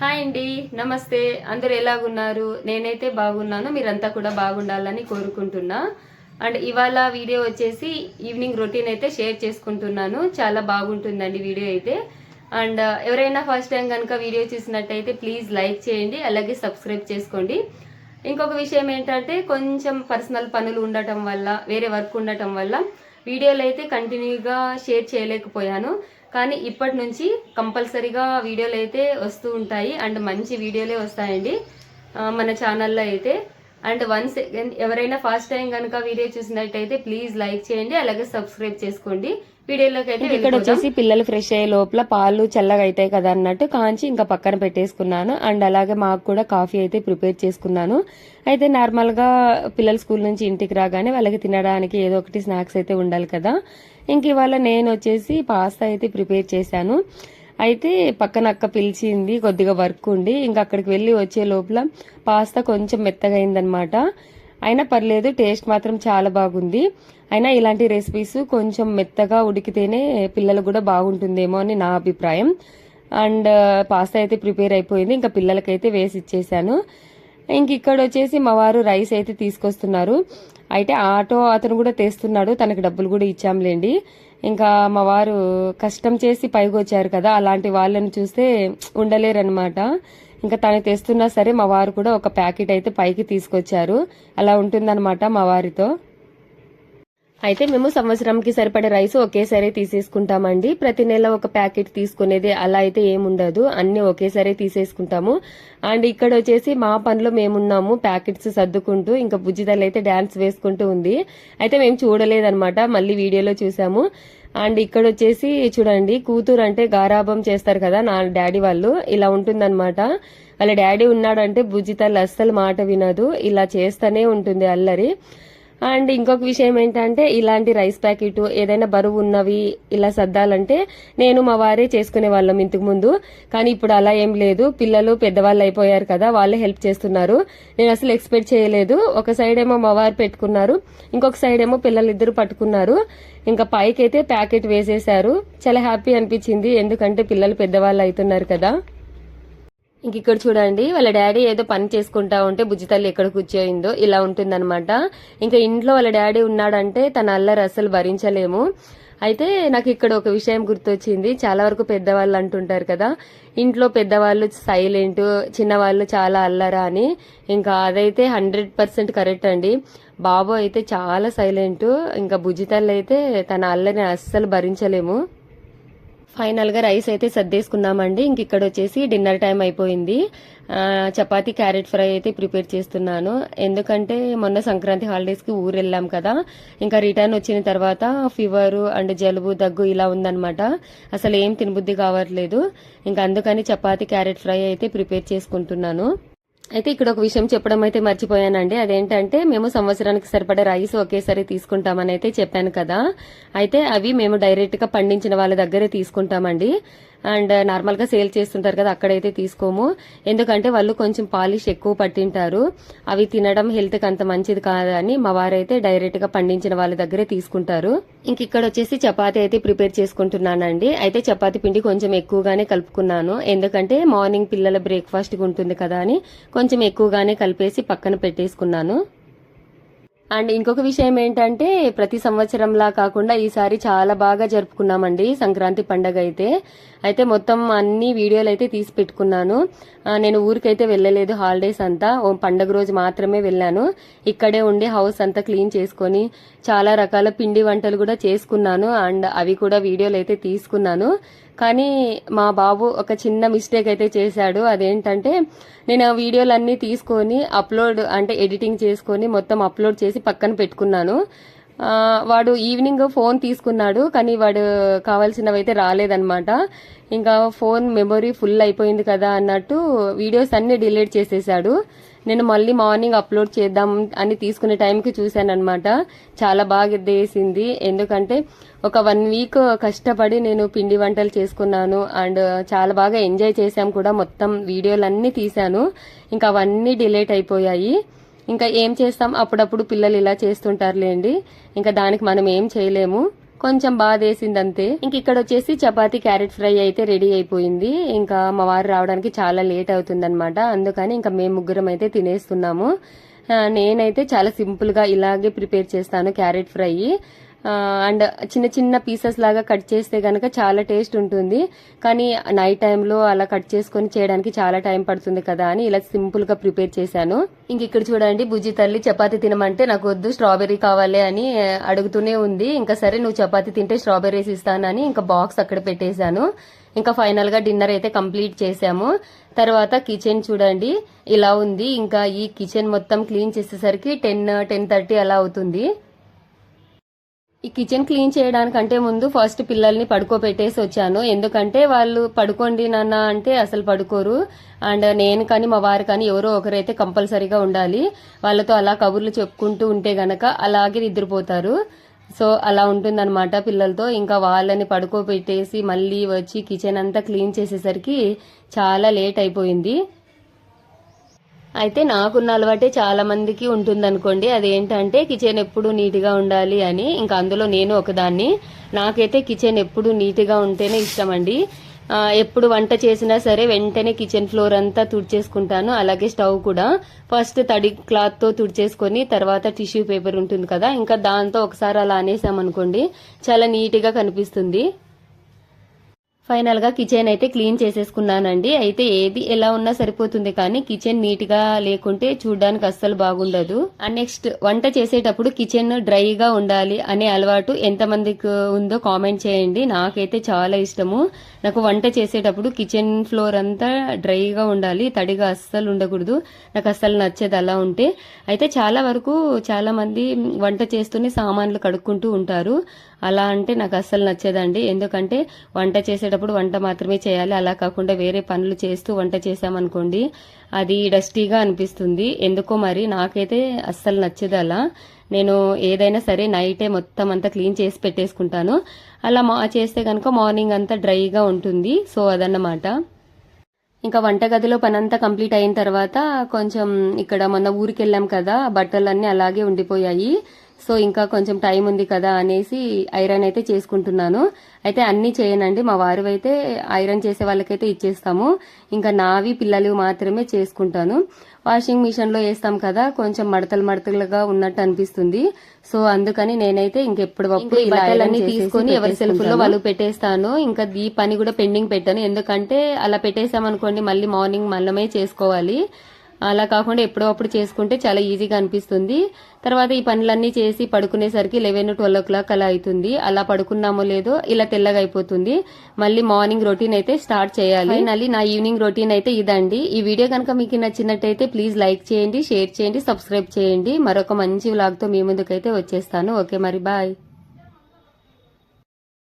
Hi అండి నమస్తే. అందరు ఎలాగున్నారు? నేనైతే బాగున్నాను మీరంతా కూడా బాగుండాలని కోరుకుంటున్నా. అండ్ ఇవాళ వీడియో వచ్చేసి ఈవినింగ్ రొటీన్ అయితే షేర్ చేసుకుంటున్నాను. చాలా బాగుంటుందండి వీడియో అయితే. అండ్ ఎవరైనా ఫస్ట్ టైం కనుక వీడియో చూసినట్టయితే ప్లీజ్ లైక్ చేయండి అలాగే సబ్స్క్రైబ్ చేసుకోండి. ఇంకొక విషయం ఏంటంటే కొంచెం పర్సనల్ పనులు ఉండటం వల్ల వేరే వర్క్ ఉండటం వల్ల వీడియోలు అయితే కంటిన్యూగా షేర్ చేయలేకపోయాను. కానీ ఇప్పటి నుంచి కంపల్సరీగా వీడియోలు అయితే వస్తూ ఉంటాయి అండ్ మంచి వీడియోలే వస్తాయండి. మన ఛానల్లో అయితే అండ్ వన్స్ ఎవరైనా ఫస్ట్ టైం కనుక వీడియో చూసినట్టయితే ప్లీజ్ లైక్ చేయండి అలాగే సబ్స్క్రైబ్ చేసుకోండి. వీడియోలోకి అయితే ఇక్కడ వచ్చేసి పిల్లలు ఫ్రెష్ అయ్యే లోపల పాలు చల్లగా అవుతాయి కదా అన్నట్టు కాంచి ఇంకా పక్కన పెట్టేసుకున్నాను. అండ్ అలాగే మాకు కూడా కాఫీ అయితే ప్రిపేర్ చేసుకున్నాను. అయితే నార్మల్గా పిల్లలు స్కూల్ నుంచి ఇంటికి రాగానే వాళ్ళకి తినడానికి ఏదో ఒకటి స్నాక్స్ అయితే ఉండాలి కదా. ఇంక ఇవాళ నేను వచ్చేసి పాస్తా అయితే ప్రిపేర్ చేశాను. అయితే పక్కన అక్క పిలిచింది కొద్దిగా వర్క్ ఉండి. ఇంకా అక్కడికి వెళ్ళి వచ్చే లోపల పాస్తా కొంచెం మెత్తగా అయిందనమాట అయినా పర్లేదు టేస్ట్ మాత్రం చాలా బాగుంది. అయినా ఇలాంటి రెసిపీస్ కొంచెం మెత్తగా ఉడికితేనే పిల్లలు కూడా బాగుంటుందేమో అని నా అభిప్రాయం. అండ్ పాస్తా అయితే ప్రిపేర్ అయిపోయింది. ఇంకా పిల్లలకైతే వేసి ఇచ్చేసాను. ఇంక ఇక్కడ వచ్చేసి మా వారు రైస్ అయితే తీసుకొస్తున్నారు. అయితే ఆటో అతను కూడా తెస్తున్నాడు. తనకి డబ్బులు కూడా ఇచ్చాంలేండి. ఇంకా మా వారు కష్టం చేసి పైకి వచ్చారు కదా అలాంటి వాళ్ళని చూస్తే ఉండలేరనమాట ఇంకా తను తెస్తున్నా సరే మా వారు కూడా ఒక ప్యాకెట్ అయితే పైకి తీసుకొచ్చారు. అలా ఉంటుందన్నమాట మా వారితో. అయితే మేము సంవత్సరంకి సరిపడే రైస్ ఒకేసారి తీసేసుకుంటామండి. ప్రతి నెల ఒక ప్యాకెట్ తీసుకునేది అలా అయితే ఏముండదు. అన్ని ఒకేసారి తీసేసుకుంటాము. అండ్ ఇక్కడ వచ్చేసి మా పనిలో మేమున్నాము. ప్యాకెట్స్ సర్దుకుంటూ ఇంకా బుజ్జిదల్ అయితే డాన్స్ వేసుకుంటూ ఉంది. అయితే మేము చూడలేదన్నమాట. మళ్ళీ వీడియోలో చూసాము. అండ్ ఇక్కడ వచ్చేసి చూడండి కూతురు అంటే గారాభం చేస్తారు కదా నా డాడీ వాళ్ళు. ఇలా ఉంటుందన్నమాట. వాళ్ళ డాడీ ఉన్నాడంటే బుజ్జితల్లి అస్సలు మాట వినదు. ఇలా చేస్తూనే ఉంటుంది అల్లరి. అండ్ ఇంకొక విషయం ఏంటంటే ఇలాంటి రైస్ ప్యాకెట్ ఏదైనా బరువు ఉన్నవి ఇలా సర్దాలంటే నేను మా వారే చేసుకునే వాళ్ళం ఇంతకు ముందు. కానీ ఇప్పుడు అలా ఏం లేదు. పిల్లలు పెద్దవాళ్ళు అయిపోయారు కదా వాళ్ళే హెల్ప్ చేస్తున్నారు. నేను అసలు ఎక్స్పెక్ట్ చేయలేదు. ఒక సైడ్ ఏమో మా వారు పెట్టుకున్నారు. ఇంకొక సైడ్ ఏమో పిల్లలు ఇద్దరు పట్టుకున్నారు. ఇంకా పైకి అయితే ప్యాకెట్ వేసేశారు. చాలా హ్యాపీ అనిపించింది. ఎందుకంటే పిల్లలు పెద్దవాళ్ళు అవుతున్నారు కదా. ఇంక ఇక్కడ చూడండి వాళ్ళ డాడీ ఏదో పని చేసుకుంటా ఉంటే బుజ్జి తల్లి ఎక్కడ కూర్చోయిందో ఇలా ఉంటుందన్నమాట. ఇంకా ఇంట్లో వాళ్ళ డాడీ ఉన్నాడంటే తన అల్లరి అసలు భరించలేము. అయితే నాకు ఇక్కడ ఒక విషయం గుర్తొచ్చింది. చాలా వరకు పెద్దవాళ్ళు అంటుంటారు కదా ఇంట్లో పెద్దవాళ్ళు సైలెంట్ చిన్నవాళ్ళు చాలా అల్లరా అని. ఇంకా అదైతే హండ్రెడ్ పర్సెంట్ కరెక్ట్ అండి. బాబు అయితే చాలా సైలెంట్ ఇంకా బుజ్జి తల్లి అయితే తన అల్లరిని అస్సలు భరించలేము. ఫైనల్గా రైస్ అయితే సర్దేసుకున్నామండి ఇంక ఇక్కడ వచ్చేసి డిన్నర్ టైం అయిపోయింది. చపాతి క్యారెట్ ఫ్రై అయితే ప్రిపేర్ చేస్తున్నాను. ఎందుకంటే మొన్న సంక్రాంతి హాలిడేస్కి ఊరు వెళ్ళాం కదా. ఇంకా రిటర్న్ వచ్చిన తర్వాత ఫీవర్ అండ్ జలుబు దగ్గు ఇలా ఉందన్నమాట. అసలు ఏం తినబుద్ధి కావట్లేదు. ఇంకా అందుకని చపాతీ క్యారెట్ ఫ్రై అయితే ప్రిపేర్ చేసుకుంటున్నాను. అయితే ఇక్కడ ఒక విషయం చెప్పడం అయితే మర్చిపోయానండి. అదేంటంటే మేము సంవత్సరానికి సరిపడే రైస్ ఒకేసారి తీసుకుంటామని అయితే చెప్పాను కదా. అయితే అవి మేము డైరెక్ట్గా పండించిన వాళ్ళ దగ్గరే తీసుకుంటామండి. అండ్ నార్మల్గా సేల్ చేస్తుంటారు కదా అక్కడైతే తీసుకోము. ఎందుకంటే వాళ్ళు కొంచెం పాలిష్ ఎక్కువ పట్టింటారు. అవి తినడం హెల్త్కి అంత మంచిది కాదని మా వారైతే డైరెక్ట్గా పండించిన వాళ్ళ దగ్గరే తీసుకుంటారు. ఇంక ఇక్కడ వచ్చేసి చపాతీ అయితే ప్రిపేర్ చేసుకుంటున్నానండి. అయితే చపాతీ పిండి కొంచెం ఎక్కువగానే కలుపుకున్నాను. ఎందుకంటే మార్నింగ్ పిల్లల బ్రేక్ఫాస్ట్ ఉంటుంది కదా అని కొంచెం ఎక్కువగానే కలిపేసి పక్కన పెట్టేసుకున్నాను. అండ్ ఇంకొక విషయం ఏంటంటే ప్రతి సంవత్సరంలా కాకుండా ఈసారి చాలా బాగా జరుపుకున్నామండి సంక్రాంతి పండగ అయితే. అయితే మొత్తం అన్ని వీడియోలు అయితే తీసి పెట్టుకున్నాను. నేను ఊరికైతే వెళ్ళలేదు హాలిడేస్ అంతా. ఓ పండగ రోజు మాత్రమే వెళ్ళాను. ఇక్కడే ఉండి హౌస్ అంతా క్లీన్ చేసుకొని చాలా రకాల పిండి వంటలు కూడా చేసుకున్నాను. అండ్ అవి కూడా వీడియోలు అయితే తీసుకున్నాను. కానీ మా బాబు ఒక చిన్న మిస్టేక్ అయితే చేశాడు. అదేంటంటే నేను ఆ వీడియోలన్నీ తీసుకొని అప్లోడ్ అంటే ఎడిటింగ్ చేసుకొని మొత్తం అప్లోడ్ చేసి పక్కన పెట్టుకున్నాను. వాడు ఈవినింగ్ ఫోన్ తీసుకున్నాడు కానీ వాడు కావాల్సినవి అయితే రాలేదన్నమాట. ఇంకా ఫోన్ మెమొరీ ఫుల్ అయిపోయింది కదా అన్నట్టు వీడియోస్ అన్ని డిలీట్ చేసేసాడు. నేను మళ్ళీ మార్నింగ్ అప్లోడ్ చేద్దాం అని తీసుకునే టైంకి చూశాను అనమాట చాలా బాగా వేసింది ఎందుకంటే ఒక వన్ వీక్ కష్టపడి నేను పిండి వంటలు చేసుకున్నాను అండ్ చాలా బాగా ఎంజాయ్ చేశాం కూడా మొత్తం వీడియోలన్నీ తీశాను. ఇంకా అవన్నీ డిలేట్ అయిపోయాయి. ఇంకా ఏం చేస్తాం? అప్పుడప్పుడు పిల్లలు ఇలా చేస్తుంటారులేండి. ఇంకా దానికి మనం ఏం చేయలేము. కొంచెం బాధ వేసింది అంతే ఇంక ఇక్కడ వచ్చేసి చపాతీ క్యారెట్ ఫ్రై అయితే రెడీ అయిపోయింది. ఇంకా మా వారు రావడానికి చాలా లేట్ అవుతుంది అందుకని ఇంకా మేము ముగ్గురం అయితే తినేస్తున్నాము. నేనైతే చాలా సింపుల్గా ఇలాగే ప్రిపేర్ చేస్తాను క్యారెట్ ఫ్రై. అండ్ చిన్న చిన్న పీసెస్ లాగా కట్ చేస్తే కనుక చాలా టేస్ట్ ఉంటుంది. కానీ నైట్ టైంలో అలా కట్ చేసుకొని చేయడానికి చాలా టైం పడుతుంది కదా అని ఇలా సింపుల్గా ప్రిపేర్ చేశాను. ఇంక ఇక్కడ చూడండి బుజ్జి తల్లి చపాతి తినమంటే నాకు వద్దు స్ట్రాబెర్రీ కావాలి అని అడుగుతూనే ఉంది. ఇంకా సరే నువ్వు చపాతి తింటే స్ట్రాబెర్రీస్ ఇస్తానని ఇంకా బాక్స్ అక్కడ పెట్టేశాను. ఇంకా ఫైనల్గా డిన్నర్ అయితే కంప్లీట్ చేసాము తర్వాత కిచెన్ చూడండి ఇలా ఉంది. ఇంకా ఈ కిచెన్ మొత్తం క్లీన్ చేసేసరికి టెన్ టెన్ థర్టీ అలా అవుతుంది. ఈ కిచెన్ క్లీన్ చేయడానికంటే ముందు ఫస్ట్ పిల్లల్ని పడుకోబెట్టేసి వచ్చాను. ఎందుకంటే వాళ్ళు పడుకోండి నాన్న అంటే అసలు పడుకోరు. అండ్ నేను కానీ మా వారు కానీ ఎవరో ఒకరైతే కంపల్సరీగా ఉండాలి. వాళ్ళతో అలా కబుర్లు చెప్పుకుంటూ ఉంటే గనక అలాగే నిద్రపోతారు. సో అలా ఉంటుందన్నమాట పిల్లలతో. ఇంకా వాళ్ళని పడుకోబెట్టేసి మళ్ళీ వచ్చి కిచెన్ అంతా క్లీన్ చేసేసరికి చాలా లేట్ అయిపోయింది. అయితే నాకున్న అలవాటే చాలా మందికి ఉంటుందనుకోండి. అదేంటంటే కిచెన్ ఎప్పుడు నీట్గా ఉండాలి అని. ఇంకా అందులో నేను ఒకదాన్ని. నాకైతే కిచెన్ ఎప్పుడు నీట్గా ఉంటేనే ఇష్టం అండి ఎప్పుడు వంట చేసినా సరే వెంటనే కిచెన్ ఫ్లోర్ అంతా తుడిచేసుకుంటాను. అలాగే స్టవ్ కూడా. ఫస్ట్ తడి క్లాత్తో తుడిచేసుకొని తర్వాత టిష్యూ పేపర్ ఉంటుంది కదా. ఇంకా దాంతో ఒకసారి అలా అనేసామనుకోండి చాలా నీట్గా కనిపిస్తుంది. ఫైనల్గా కిచెన్ అయితే క్లీన్ చేసేసుకున్నానండి. అయితే ఏది ఎలా ఉన్నా సరిపోతుంది కానీ కిచెన్ నీట్గా లేకుంటే చూడడానికి అస్సలు బాగుండదు. అండ్ నెక్స్ట్ వంట చేసేటప్పుడు కిచెన్ డ్రైగా ఉండాలి అనే అలవాటు ఎంతమందికి ఉందో కామెంట్ చేయండి. నాకైతే చాలా ఇష్టము. నాకు వంట చేసేటప్పుడు కిచెన్ ఫ్లోర్ అంతా డ్రైగా ఉండాలి తడిగా అస్సలు ఉండకూడదు. నాకు అస్సలు నచ్చేది అలా ఉంటే. అయితే చాలా వరకు చాలా మంది వంట చేస్తూనే సామాన్లు కడుక్కుంటూ ఉంటారు. అలా అంటే నాకు అస్సలు నచ్చేదండి. ఎందుకంటే వంట చేసేటప్పుడు వంట మాత్రమే చేయాలి. అలా కాకుండా వేరే పనులు చేస్తూ వంట చేసామనుకోండి అది డస్టీగా అనిపిస్తుంది. ఎందుకో మరి నాకైతే అస్సలు నచ్చదు అలా. నేను ఏదైనా సరే నైటే మొత్తం అంతా క్లీన్ చేసి పెట్టేసుకుంటాను. అలా మా చేస్తే కనుక మార్నింగ్ అంతా డ్రైగా ఉంటుంది. సో అదన్నమాట. ఇంకా వంటగదిలో పనంతా కంప్లీట్ అయిన తర్వాత కొంచెం ఇక్కడ మొన్న ఊరికి వెళ్ళాం కదా బట్టలన్నీ అలాగే ఉండిపోయాయి. సో ఇంకా కొంచెం టైం ఉంది కదా అనేసి ఐరన్ అయితే చేసుకుంటున్నాను. అయితే అన్నీ చేయనండి. మా వారు అయితే ఐరన్ చేసే వాళ్ళకైతే ఇచ్చేస్తాము. ఇంకా నావి పిల్లలు మాత్రమే చేసుకుంటాను. వాషింగ్ మిషన్లో వేస్తాం కదా కొంచెం మడతలు మడతలుగా ఉన్నట్టు అనిపిస్తుంది. సో అందుకని నేనైతే ఇంకెప్పుడు బట్టలన్నీ తీసుకొని ఎవరి సెల్ఫ్లో వాళ్ళు పెట్టేస్తాను. ఇంకా ఈ పని కూడా పెండింగ్ పెట్టాను. ఎందుకంటే అలా పెట్టేసామనుకోండి మళ్ళీ మార్నింగ్ మల్లమే చేసుకోవాలి. అలా కాకుండా ఎప్పుడో అప్పుడు చేసుకుంటే చాలా ఈజీగా అనిపిస్తుంది. తర్వాత ఈ పనులన్నీ చేసి పడుకునేసరికి లెవెన్ ట్వెల్వ్ ఓ క్లాక్ అలా అవుతుంది అలా పడుకున్నామో లేదో ఇలా తెల్లగా అయిపోతుంది. మళ్ళీ మార్నింగ్ రొటీన్ అయితే స్టార్ట్ చేయాలి. మళ్ళీ నా ఈవినింగ్ రొటీన్ అయితే ఇదండి. ఈ వీడియో కనుక మీకు నచ్చినట్టయితే ప్లీజ్ లైక్ చేయండి షేర్ చేయండి సబ్స్క్రైబ్ చేయండి. మరొక మంచి వ్లాగ్తో మీ ముందుకైతే వచ్చేస్తాను. ఓకే మరి బాయ్